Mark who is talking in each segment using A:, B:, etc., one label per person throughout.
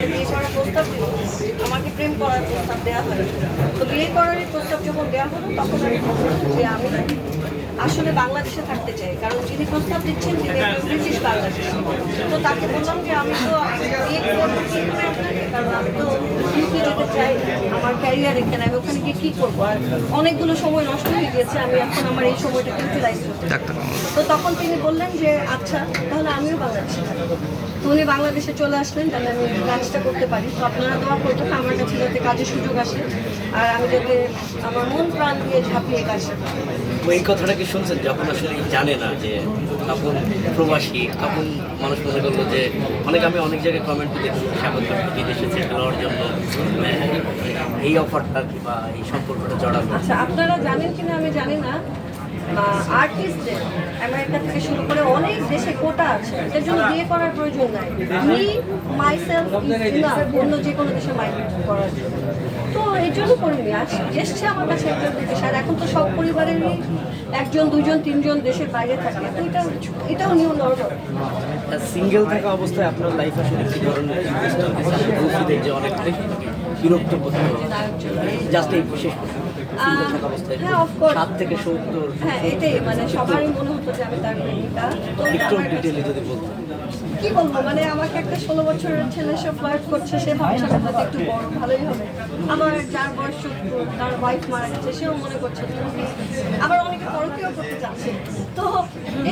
A: বিয়ে করার প্রস্তাব দিল আমাকে প্রেম করার প্রস্তাব দেওয়া হয় তো বিয়ে করারই প্রস্তাব যখন দেওয়া হলো, তখন আমি আসলে বাংলাদেশে থাকতে চাই। কারণ যিনি প্রস্তাব দিচ্ছেন, তিনি ব্রিটিশ বাংলাদেশ। তো তাকে বললাম যে আমি তো বিয়ে কারণ আমি তো ইউকে যেতে চাই? আমার ক্যারিয়ার এখানে আমি ওখানে গিয়ে কী করব? আর অনেকগুলো সময় নষ্ট হয়ে গিয়েছে আমি এখন আমার এই সময়টাকে ইউটিলাইজ করতে। তো তখন তিনি বললেন যে আচ্ছা তাহলে আমিও বাংলাদেশে তো উনি বাংলাদেশে চলে আসলেন তাহলে আমি কাজটা করতে পারি। তো আপনারা দোয়া করবেন আমার কাছে যাতে কাজের সুযোগ আসে আর আমি যাতে আমার মন প্রাণ দিয়ে ঝাঁপিয়ে কাজটা করি।
B: এই কথাটা কি শুনছেন? যখন আসলে জানে না যে আপন প্রবাসী আপন মানুষ মনে করল যে অনেক আমি অনেক জায়গায় কমেন্ট দেখি স্বাগত বিদেশে এই অফারটা কিংবা এই সম্পর্কটা জড়ানো
A: আচ্ছা আপনারা জানেন কিনা আমি জানি না। আর্টিস্টদের আমেরিকা থেকে শুরু করে অনেক দেশে কোটা আছে। এটার জন্য বিয়ে করার প্রয়োজন নাই। মি মাইসেলফ অন্য যে কোনো দেশে মাইগ্রেট করার জন্য। তো এই জন্য করিনি। আজ এসছে আমার কাছে একজন বিদেশ আর এখন তো সব পরিবারেরই একজন দুজন তিনজন দেশের বাইরে থাকে। তো এটা এটাও নিউ নর্মাল
B: সিঙ্গেল থাকা অবস্থায় আপনার লাইফ আসলে কি ধরনের যে অনেক বিরক্ত জাস্ট এই বিশেষ সিঙ্গেল থাকা অবস্থায়
A: হ্যাঁ.
B: সাত থেকে সত্তর
A: হ্যাঁ এটাই মানে সবারই মনে হতো যে আমি তার প্রেমিকা
B: একটু ডিটেলে যদি বলতেন।
A: কি বলব মানে আমাকে একটা ষোলো বছরের ছেলে সে ফ্লার্ট করছে সে ভাবছে আমি হয়তো একটু বড় ভালোই হবে। আবার যার বয়স সত্তর তার ওয়াইফ মারা গেছে সেও মনে করছে আবার অনেকে পরকেও করতে চাচ্ছে তো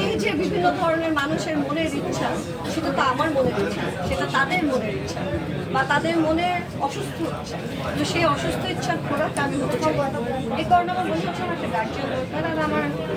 A: এই যে বিভিন্ন ধরনের মানুষের মনের ইচ্ছা সেটা তো আমার মনের ইচ্ছা সেটা তাদের মনের ইচ্ছা। বা তাদের মনে অসুস্থ ইচ্ছা। তো সেই অসুস্থ ইচ্ছার খোরাক আমি হতে এই কারণে আমার মনে হচ্ছে আমার একটা গার্জিয়ান দরকার আর আমার